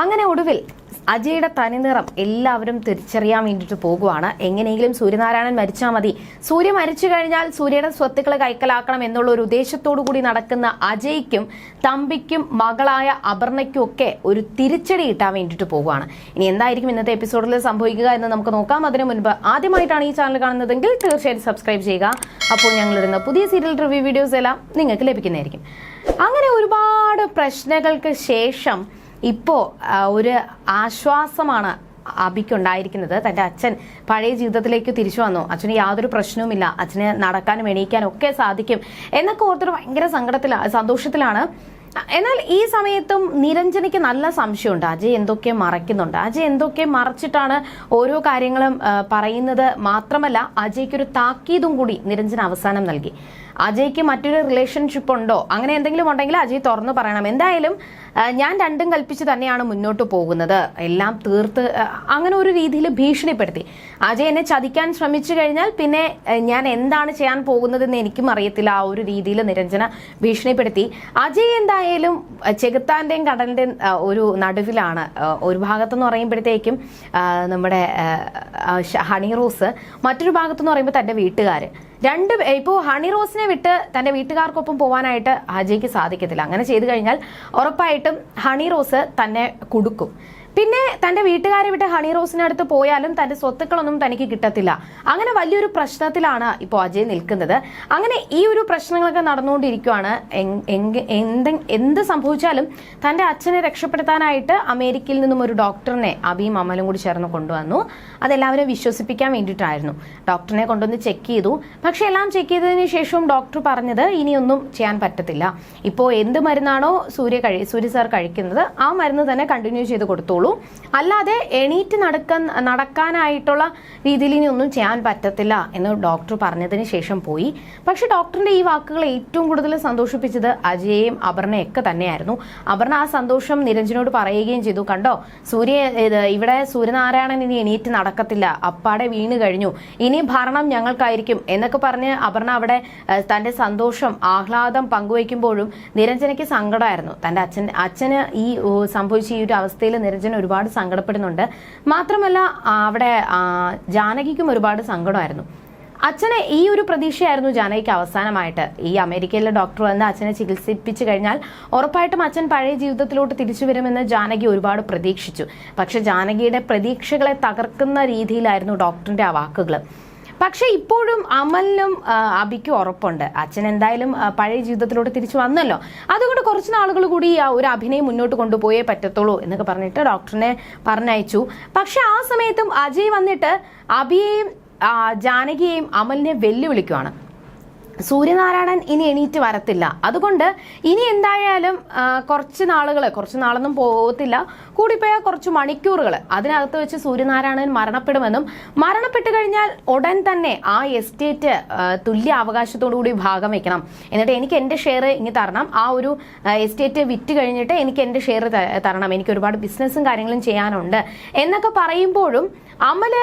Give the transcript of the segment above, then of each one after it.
അങ്ങനെ ഒടുവിൽ അജയുടെ തനിനിറം എല്ലാവരും തിരിച്ചറിയാൻ വേണ്ടിയിട്ട് പോകുവാണ്. എങ്ങനെയെങ്കിലും സൂര്യനാരായണൻ മരിച്ചാൽ മതി. സൂര്യ മരിച്ചു കഴിഞ്ഞാൽ സൂര്യയുടെ സ്വത്തുക്കൾ കൈക്കലാക്കണം എന്നുള്ള ഒരു ഉദ്ദേശത്തോടു കൂടി നടക്കുന്ന അജയ്ക്കും തമ്പിക്കും മകളായ അപർണയ്ക്കും ഒക്കെ ഒരു തിരിച്ചടി കിട്ടാൻ വേണ്ടിയിട്ട് പോകുവാണ്. ഇനി എന്തായിരിക്കും ഇന്നത്തെ എപ്പിസോഡിൽ സംഭവിക്കുക എന്ന് നമുക്ക് നോക്കാം. അതിനു മുൻപ് ആദ്യമായിട്ടാണ് ഈ ചാനൽ കാണുന്നതെങ്കിൽ തീർച്ചയായും സബ്സ്ക്രൈബ് ചെയ്യുക. അപ്പോൾ ഞങ്ങൾ ഞങ്ങളിടുന്ന പുതിയ സീരിയൽ റിവ്യൂ വീഡിയോസ് എല്ലാം നിങ്ങൾക്ക് ലഭിക്കുന്നതായിരിക്കും. അങ്ങനെ ഒരുപാട് പ്രശ്നങ്ങൾക്ക് ശേഷം ഇപ്പോൾ ഒരു ആശ്വാസമാണ് അബിക്കുണ്ടായിരിക്കുന്നത്. തന്റെ അച്ഛൻ പഴയ ജീവിതത്തിലേക്ക് തിരിച്ചു വന്നു. അച്ഛന് യാതൊരു പ്രശ്നവുമില്ല. അച്ഛന് നടക്കാനും എണീക്കാനും ഒക്കെ സാധിക്കും എന്നൊക്കെ ഓർത്തൊരു ഭയങ്കര സങ്കടത്തിലാണ് സന്തോഷത്തിലാണ്. എന്നാൽ ഈ സമയത്തും നിരഞ്ജനയ്ക്ക് നല്ല സംശയമുണ്ട്. അജയ് എന്തൊക്കെ മറയ്ക്കുന്നുണ്ട്? അജയ് എന്തൊക്കെ മറച്ചിട്ടാണ് ഓരോ കാര്യങ്ങളും പറയുന്നത് മാത്രമല്ല അജയ്ക്കൊരു താക്കീതും കൂടി നിരഞ്ജന അവസാനം നൽകി. അജയ്ക്ക് മറ്റൊരു റിലേഷൻഷിപ്പ് ഉണ്ടോ? അങ്ങനെ എന്തെങ്കിലും ഉണ്ടെങ്കിൽ അജയ് തുറന്നു പറയണം. എന്തായാലും ഞാൻ രണ്ടും കൽപ്പിച്ച് തന്നെയാണ് മുന്നോട്ട് പോകുന്നത്. എല്ലാം തീർത്ത് അങ്ങനെ ഒരു രീതിയിൽ ഭീഷണിപ്പെടുത്തി. അജയ് എന്നെ ചതിക്കാൻ ശ്രമിച്ചു കഴിഞ്ഞാൽ പിന്നെ ഞാൻ എന്താണ് ചെയ്യാൻ പോകുന്നതെന്ന് എനിക്കും അറിയത്തില്ല. ആ ഒരു രീതിയിൽ നിരഞ്ജന ഭീഷണിപ്പെടുത്തി. അജയ് എന്തായാലും ചെകുത്താന്റെയും കടലിന്റെയും ഒരു നടുവിലാണ്. ഒരു ഭാഗത്തെന്ന് പറയുമ്പോഴത്തേക്കും നമ്മുടെ ഹണി റോസ് മറ്റൊരു ഭാഗത്തെന്ന് പറയുമ്പോൾ തന്റെ വീട്ടുകാര്. രണ്ട് ഇപ്പോൾ ഹണി റോസിനെ വിട്ട് തന്റെ വീട്ടുകാർക്കൊപ്പം പോകാനായിട്ട് അജയ്ക്ക് സാധിക്കത്തില്ല. അങ്ങനെ ചെയ്തു കഴിഞ്ഞാൽ ഉറപ്പായിട്ടും ഹണി റോസ് തന്നെ കൊടുക്കും. പിന്നെ തന്റെ വീട്ടുകാരെ വിട്ട് ഹണി റോസിനടുത്ത് പോയാലും തന്റെ സ്വത്തുക്കളൊന്നും തനിക്ക് കിട്ടത്തില്ല. അങ്ങനെ വലിയൊരു പ്രശ്നത്തിലാണ് ഇപ്പോൾ അജയ് നിൽക്കുന്നത്. അങ്ങനെ ഈ ഒരു പ്രശ്നങ്ങളൊക്കെ നടന്നുകൊണ്ടിരിക്കുകയാണ് എന്ത് എന്ത് സംഭവിച്ചാലും തന്റെ അച്ഛനെ രക്ഷപ്പെടുത്താനായിട്ട് അമേരിക്കയിൽ നിന്നും ഒരു ഡോക്ടറിനെ അബിയും അമലും കൂടി ചേർന്ന് കൊണ്ടുവന്നു. അതെല്ലാവരും വിശ്വസിപ്പിക്കാൻ വേണ്ടിയിട്ടായിരുന്നു. ഡോക്ടറിനെ കൊണ്ടുവന്ന് ചെക്ക് ചെയ്തു. പക്ഷെ എല്ലാം ചെക്ക് ചെയ്തതിന് ശേഷവും ഡോക്ടർ പറഞ്ഞത് ഇനിയൊന്നും ചെയ്യാൻ പറ്റത്തില്ല. ഇപ്പോൾ എന്ത് മരുന്നാണോ സൂര്യ കഴി സൂര്യ സാർ കഴിക്കുന്നത് ആ മരുന്ന് തന്നെ കണ്ടിന്യൂ ചെയ്ത് കൊടുത്തോളൂ. അല്ലാതെ എണീറ്റ് നടക്കാൻ നടക്കാനായിട്ടുള്ള രീതിയിൽ ഇനി ഒന്നും ചെയ്യാൻ പറ്റത്തില്ല എന്ന് ഡോക്ടർ പറഞ്ഞതിന് ശേഷം പോയി. പക്ഷെ ഡോക്ടറിന്റെ ഈ വാക്കുകൾ ഏറ്റവും കൂടുതൽ സന്തോഷിപ്പിച്ചത് അജയെയും അപർണയൊക്കെ തന്നെയായിരുന്നു. അപർണ ആ സന്തോഷം നിരഞ്ജനോട് പറയുകയും ചെയ്തു. കണ്ടോ സൂര്യ ഇവിടെ സൂര്യനാരായണൻ ഇനി എണീറ്റ് നടക്കത്തില്ല. അപ്പാടെ വീണ് കഴിഞ്ഞു. ഇനി ഭരണം ഞങ്ങൾക്കായിരിക്കും എന്നൊക്കെ പറഞ്ഞ് അപർണ അവിടെ തന്റെ സന്തോഷം ആഹ്ലാദം പങ്കുവയ്ക്കുമ്പോഴും നിരഞ്ജനയ്ക്ക് സങ്കടമായിരുന്നു. തന്റെ അച്ഛൻ അച്ഛന് ഈ സംഭവിച്ച ഈ ഒരു അവസ്ഥയിൽ നിരഞ്ജന ഒരുപാട് സങ്കടപ്പെടുന്നുണ്ട്. മാത്രമല്ല അവിടെ ജാനകിക്കും ഒരുപാട് സങ്കടമായിരുന്നു. അച്ഛനെ ഈ ഒരു പ്രതീക്ഷയായിരുന്നു ജാനകിക്ക് അവസാനമായിട്ട്. ഈ അമേരിക്കയിലെ ഡോക്ടർ വന്ന് അച്ഛനെ ചികിത്സിപ്പിച്ചു കഴിഞ്ഞാൽ ഉറപ്പായിട്ടും അച്ഛൻ പഴയ ജീവിതത്തിലോട്ട് തിരിച്ചു വരുമെന്ന് ജാനകി ഒരുപാട് പ്രതീക്ഷിച്ചു. പക്ഷെ ജാനകിയുടെ പ്രതീക്ഷകളെ തകർക്കുന്ന രീതിയിലായിരുന്നു ഡോക്ടറിന്റെ ആ വാക്കുകൾ പക്ഷെ ഇപ്പോഴും അമലിനും അബിക്കും ഉറപ്പുണ്ട്. അച്ഛൻ എന്തായാലും പഴയ ജീവിതത്തിലോട്ട് തിരിച്ചു വന്നല്ലോ. അതുകൊണ്ട് കുറച്ച് നാളുകൾ കൂടി ആ ഒരു അഭിനയം മുന്നോട്ട് കൊണ്ടുപോയേ പറ്റത്തുള്ളൂ എന്നൊക്കെ പറഞ്ഞിട്ട് ഡോക്ടറിനെ പറഞ്ഞയച്ചു. പക്ഷെ ആ സമയത്തും അജയ് വന്നിട്ട് അബിയെയും ജാനകിയെയും അമലിനെ വെല്ലുവിളിക്കുവാണ്. സൂര്യനാരായണൻ ഇനി എണീറ്റ് വരത്തില്ല. അതുകൊണ്ട് ഇനി എന്തായാലും കുറച്ച് നാളുകൾ കുറച്ച് നാളൊന്നും പോകത്തില്ല കൂടിപ്പോയാൽ കുറച്ച് മണിക്കൂറുകൾ അതിനകത്ത് വെച്ച് സൂര്യനാരായണൻ മരണപ്പെടുമെന്നും മരണപ്പെട്ട് കഴിഞ്ഞാൽ ഉടൻ തന്നെ ആ എസ്റ്റേറ്റ് തുല്യ അവകാശത്തോടു കൂടി ഭാഗം വയ്ക്കണം. എന്നിട്ട് എനിക്ക് എന്റെ ഷെയർ ഇനി തരണം. ആ ഒരു എസ്റ്റേറ്റ് വിറ്റ് കഴിഞ്ഞിട്ട് എനിക്ക് എന്റെ ഷെയർ തരണം. എനിക്ക് ഒരുപാട് ബിസിനസ്സും കാര്യങ്ങളും ചെയ്യാനുണ്ട്. എന്നൊക്കെ പറയുമ്പോഴും അമൽ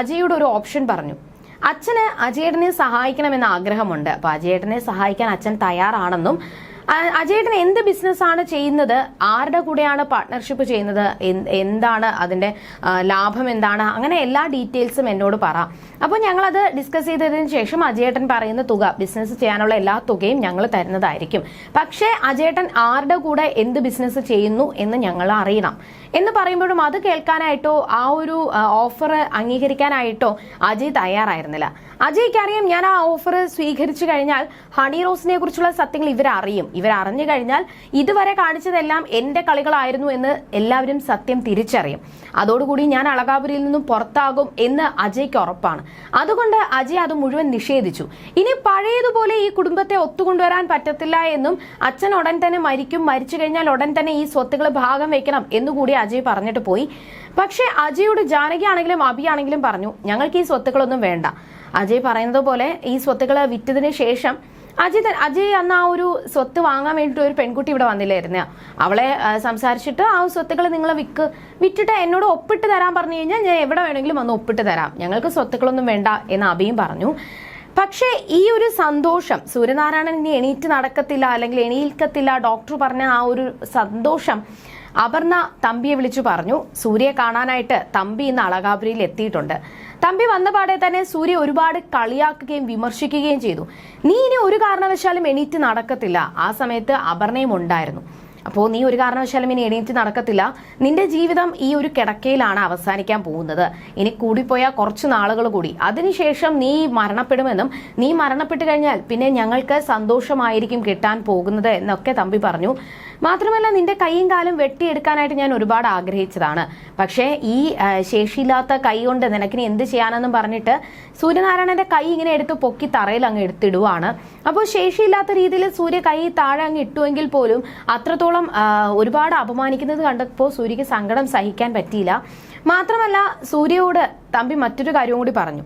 അജയുടെ ഒരു ഓപ്ഷൻ പറഞ്ഞു. അച്ഛന് അജയേട്ടനെ സഹായിക്കണമെന്ന ആഗ്രഹമുണ്ട്. അപ്പൊ അജയേട്ടനെ സഹായിക്കാൻ അച്ഛൻ തയ്യാറാണെന്നും അജയേട്ടൻ എന്ത് ബിസിനസ് ആണ് ചെയ്യുന്നത്? ആരുടെ കൂടെയാണ് പാർട്ട്ണർഷിപ്പ് ചെയ്യുന്നത്? എന്താണ് അതിന്റെ ലാഭം എന്താണ്? അങ്ങനെ എല്ലാ ഡീറ്റെയിൽസും എന്നോട് പറ. അപ്പോൾ അത് ഡിസ്കസ് ചെയ്തതിന് ശേഷം അജയേട്ടൻ പറയുന്ന തുക ബിസിനസ് ചെയ്യാനുള്ള എല്ലാ തുകയും ഞങ്ങൾ തരുന്നതായിരിക്കും. പക്ഷേ അജയേട്ടൻ ആരുടെ കൂടെ എന്ത് ബിസിനസ് ചെയ്യുന്നു എന്ന് ഞങ്ങൾ അറിയണം. എന്ന് പറയുമ്പോഴും അത് കേൾക്കാനായിട്ടോ ആ ഒരു ഓഫർ അംഗീകരിക്കാനായിട്ടോ അജയ് തയ്യാറായിരുന്നില്ല. അജയ്ക്ക് അറിയാം ഞാൻ ആ ഓഫർ സ്വീകരിച്ചു കഴിഞ്ഞാൽ ഹണി റോസിനെ കുറിച്ചുള്ള സത്യങ്ങൾ ഇവരറിയും. ഇവരറിഞ്ഞു കഴിഞ്ഞാൽ ഇതുവരെ കാണിച്ചതെല്ലാം എന്റെ കളികളായിരുന്നു എന്ന് എല്ലാവരും സത്യം തിരിച്ചറിയും. അതോടുകൂടി ഞാൻ അളകാപുരിയിൽ നിന്നും പുറത്താകും എന്ന് അജയ്ക്ക് ഉറപ്പാണ്. അതുകൊണ്ട് അജയ് അത് മുഴുവൻ നിഷേധിച്ചു. ഇനി പഴയതുപോലെ ഈ കുടുംബത്തെ ഒത്തുകൊണ്ടുവരാൻ പറ്റത്തില്ല എന്നും അച്ഛൻ ഉടൻ തന്നെ മരിക്കും മരിച്ചു കഴിഞ്ഞാൽ ഉടൻ തന്നെ ഈ സ്വത്തുകൾ ഭാഗം വെക്കണം എന്നുകൂടി അജയ് പറഞ്ഞിട്ട് പോയി. പക്ഷേ അജയോട് ജാനകി ആണെങ്കിലും ആണെങ്കിലും പറഞ്ഞു ഞങ്ങൾക്ക് ഈ സ്വത്തുക്കളൊന്നും വേണ്ട. അജയ് പറയുന്നത് പോലെ ഈ സ്വത്തുക്കൾ വിറ്റതിന് ശേഷം അജയ് അജി അജയ് അന്ന് ആ ഒരു സ്വത്ത് വാങ്ങാൻ വേണ്ടിയിട്ട് ഒരു പെൺകുട്ടി ഇവിടെ വന്നില്ലായിരുന്നു. അവളെ സംസാരിച്ചിട്ട് ആ സ്വത്തുക്കൾ നിങ്ങൾ വിക്ക് വിറ്റിട്ട് എന്നോട് ഒപ്പിട്ട് തരാൻ പറഞ്ഞു കഴിഞ്ഞാൽ ഞാൻ എവിടെ വേണമെങ്കിലും വന്ന് ഒപ്പിട്ട് തരാം. ഞങ്ങൾക്ക് സ്വത്തുക്കളൊന്നും വേണ്ട എന്ന് അബിയും പറഞ്ഞു. പക്ഷേ ഈ ഒരു സന്തോഷം സൂര്യനാരായണൻ ഇനി എണീറ്റ് നടക്കത്തില്ല അല്ലെങ്കിൽ എണീൽക്കത്തില്ല ഡോക്ടർ പറഞ്ഞ ആ ഒരു സന്തോഷം അപർണ തമ്പിയെ വിളിച്ചു പറഞ്ഞു. സൂര്യയെ കാണാനായിട്ട് തമ്പി ഇന്ന് അളകാപുരിയിൽ എത്തിയിട്ടുണ്ട്. തമ്പി വന്ന പാടെ തന്നെ സൂര്യ ഒരുപാട് കളിയാക്കുകയും വിമർശിക്കുകയും ചെയ്തു. നീ ഇനി ഒരു കാരണവശാലും എണീറ്റ് നടക്കത്തില്ല. ആ സമയത്ത് അപർണയും ഉണ്ടായിരുന്നു. അപ്പോൾ നീ ഒരു കാരണവശാലും ഇനി എണീറ്റ് നടക്കത്തില്ല. നിന്റെ ജീവിതം ഈ ഒരു കിടക്കയിലാണ് അവസാനിക്കാൻ പോകുന്നത്. ഇനി കൂടിപ്പോയാൽ കുറച്ച് നാളുകൾ കൂടി. അതിനുശേഷം നീ മരണപ്പെടുമെന്നും നീ മരണപ്പെട്ടു കഴിഞ്ഞാൽ പിന്നെ ഞങ്ങൾക്ക് സന്തോഷമായിരിക്കും കിട്ടാൻ പോകുന്നത് എന്നൊക്കെ തമ്പി പറഞ്ഞു. മാത്രമല്ല നിന്റെ കൈയും കാലും വെട്ടിയെടുക്കാനായിട്ട് ഞാൻ ഒരുപാട് ആഗ്രഹിച്ചതാണ്. പക്ഷേ ഈ ശേഷിയില്ലാത്ത കൈ കൊണ്ട് നിനക്കിനി എന്ത് ചെയ്യാനെന്നും പറഞ്ഞിട്ട് സൂര്യനാരായണന്റെ കൈ ഇങ്ങനെ എടുത്ത് പൊക്കി തറയിൽ അങ്ങ് എടുത്തിടുവാണ്. അപ്പോൾ ശേഷിയില്ലാത്ത രീതിയിൽ സൂര്യ കൈ താഴെ അങ്ങ് ഇട്ടുവെങ്കിൽ പോലും അത്രത്തോളം ഒരുപാട് അപമാനിക്കുന്നത് കണ്ടപ്പോൾ സൂര്യക്ക് സങ്കടം സഹിക്കാൻ പറ്റിയില്ല. മാത്രമല്ല സൂര്യയോട് തമ്പി മറ്റൊരു കാര്യവും കൂടി പറഞ്ഞു.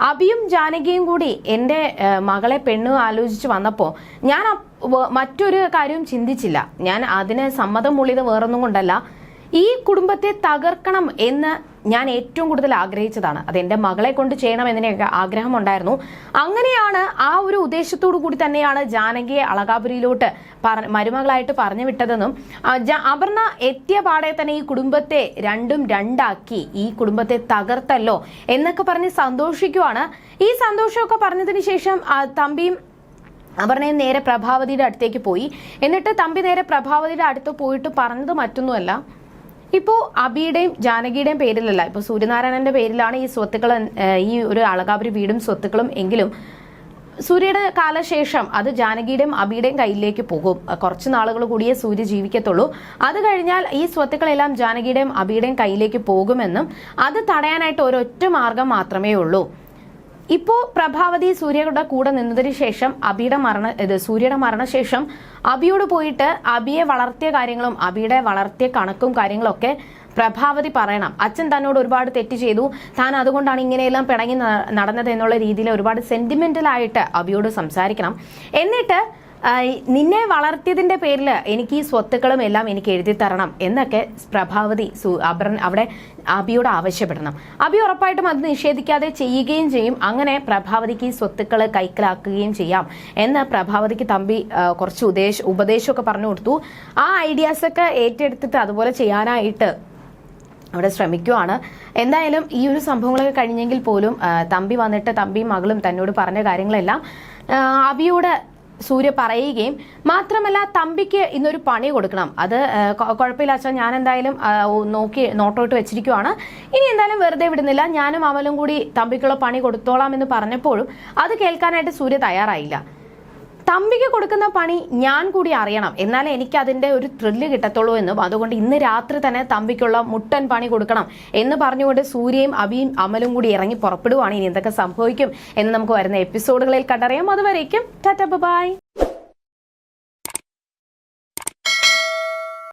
അബിയും ജാനകിയും കൂടി എന്റെ മകളെ പെണ്ണ് ആലോചിച്ച് വന്നപ്പോൾ ഞാൻ മറ്റൊരു കാര്യവും ചിന്തിച്ചില്ല. ഞാൻ അതിന് സമ്മതം മൂളിയത് വേറൊന്നും കൊണ്ടല്ല. ഈ കുടുംബത്തെ തകർക്കണം എന്ന് ഞാൻ ഏറ്റവും കൂടുതൽ ആഗ്രഹിച്ചതാണ്. അത് എന്റെ മകളെ കൊണ്ട് ചെയ്യണം എന്നതിനെയൊക്കെ ആഗ്രഹം ഉണ്ടായിരുന്നു അങ്ങനെയാണ് ആ ഒരു ഉദ്ദേശത്തോടു കൂടി തന്നെയാണ് ജാനകിയെ അളകാപുരിയിലോട്ട് മരുമകളായിട്ട് പറഞ്ഞു വിട്ടതെന്നും അപർണ എത്തിയ പാടെ തന്നെ ഈ കുടുംബത്തെ രണ്ടും രണ്ടാക്കി ഈ കുടുംബത്തെ തകർത്തല്ലോ എന്നൊക്കെ പറഞ്ഞ് സന്തോഷിക്കുവാണ്. ഈ സന്തോഷമൊക്കെ പറഞ്ഞതിന് ശേഷം തമ്പിയും അപർണയും നേരെ പ്രഭാവതിയുടെ അടുത്തേക്ക് പോയി. എന്നിട്ട് തമ്പി നേരെ പ്രഭാവതിയുടെ അടുത്ത് പോയിട്ട് പറഞ്ഞത് മറ്റൊന്നുമല്ല. ഇപ്പോൾ അബിയുടെയും ജാനകിയുടെയും പേരിലല്ല ഇപ്പൊ സൂര്യനാരായണന്റെ പേരിലാണ് ഈ സ്വത്തുക്കൾ ഈ ഒരു അളകാപുരി വീടും സ്വത്തുക്കളും എങ്കിലും സൂര്യയുടെ കാലശേഷം അത് ജാനകിയുടെയും അബിയുടെയും കയ്യിലേക്ക് പോകും. കുറച്ച് നാളുകൾ കൂടിയേ സൂര്യ ജീവിക്കത്തുള്ളൂ. അത് കഴിഞ്ഞാൽ ഈ സ്വത്തുക്കളെല്ലാം ജാനകിയുടെയും അബിയുടെയും കയ്യിലേക്ക് പോകുമെന്നും അത് തടയാനായിട്ട് ഒരൊറ്റ മാർഗം മാത്രമേ ഉള്ളൂ. ഇപ്പോ പ്രഭാവതി സൂര്യയുടെ കൂടെ നിന്നതിന് ശേഷം അബിയുടെ മരണ ഇത് സൂര്യയുടെ മരണശേഷം അബിയോട് പോയിട്ട് അബിയെ വളർത്തിയ കാര്യങ്ങളും അബിയുടെ വളർത്തിയ കണക്കും കാര്യങ്ങളൊക്കെ പ്രഭാവതി പറയണം. അച്ഛൻ തന്നോട് ഒരുപാട് തെറ്റ് ചെയ്തു. താൻ അതുകൊണ്ടാണ് ഇങ്ങനെയെല്ലാം പിണങ്ങി നടന്നത് എന്നുള്ള രീതിയിൽ ഒരുപാട് സെന്റിമെന്റൽ ആയിട്ട് അബിയോട് സംസാരിക്കണം. എന്നിട്ട് നിന്നെ വളർത്തിയതിന്റെ പേരിൽ എനിക്ക് ഈ സ്വത്തുക്കളും എല്ലാം എനിക്ക് എഴുതി തരണം എന്നൊക്കെ പ്രഭാവതി അപർണ അവിടെ അബിയോട് ആവശ്യപ്പെടണം. അബി ഉറപ്പായിട്ടും അത് നിഷേധിക്കാതെ ചെയ്യുകയും ചെയ്യും. അങ്ങനെ പ്രഭാവതിക്ക് ഈ സ്വത്തുക്കൾ കൈക്കലാക്കുകയും ചെയ്യാം എന്ന് പ്രഭാവതിക്ക് തമ്പി കുറച്ച് ഉപദേശ ഉപദേശമൊക്കെ പറഞ്ഞു കൊടുത്തു. ആ ഐഡിയാസ് ഒക്കെ ഏറ്റെടുത്തിട്ട് അതുപോലെ ചെയ്യാനായിട്ട് അവിടെ ശ്രമിക്കുവാണ്. എന്തായാലും ഈ ഒരു സംഭവങ്ങളൊക്കെ കഴിഞ്ഞെങ്കിൽ പോലും തമ്പി വന്നിട്ട് തമ്പിയും മകളും തന്നോട് പറഞ്ഞ കാര്യങ്ങളെല്ലാം അബിയോട് സൂര്യ പറയുകയും മാത്രമല്ല തമ്പിക്ക് ഇന്നൊരു പണി കൊടുക്കണം. അത് കുഴപ്പമില്ല അച്ഛാ ഞാൻ എന്തായാലും നോക്കി നോട്ടോട്ട് വെച്ചിരിക്കുവാണ്. ഇനി എന്തായാലും വെറുതെ വിടുന്നില്ല. ഞാനും അമലും കൂടി തമ്പിക്കുള്ള പണി കൊടുത്തോളാം എന്ന് പറഞ്ഞപ്പോഴും അത് കേൾക്കാനായിട്ട് സൂര്യ തയ്യാറായില്ല. തമ്പിക്ക് കൊടുക്കുന്ന പണി ഞാൻ കൂടി അറിയണം. എന്നാലേ എനിക്ക് അതിന്റെ ഒരു ത്രില്ല് കിട്ടത്തുള്ളൂ എന്നും. അതുകൊണ്ട് ഇന്ന് രാത്രി തന്നെ തമ്പിക്കുള്ള മുട്ടൻ പണി കൊടുക്കണം എന്ന് പറഞ്ഞുകൊണ്ട് സൂര്യയും അബിയും അമലും കൂടി ഇറങ്ങി പുറപ്പെടുവാണ്. ഇനി എന്തൊക്കെ സംഭവിക്കും എന്ന് നമുക്ക് വരുന്ന എപ്പിസോഡുകളിൽ കണ്ടറിയാം. അതുവരേക്കും ടാറ്റ ബൈ.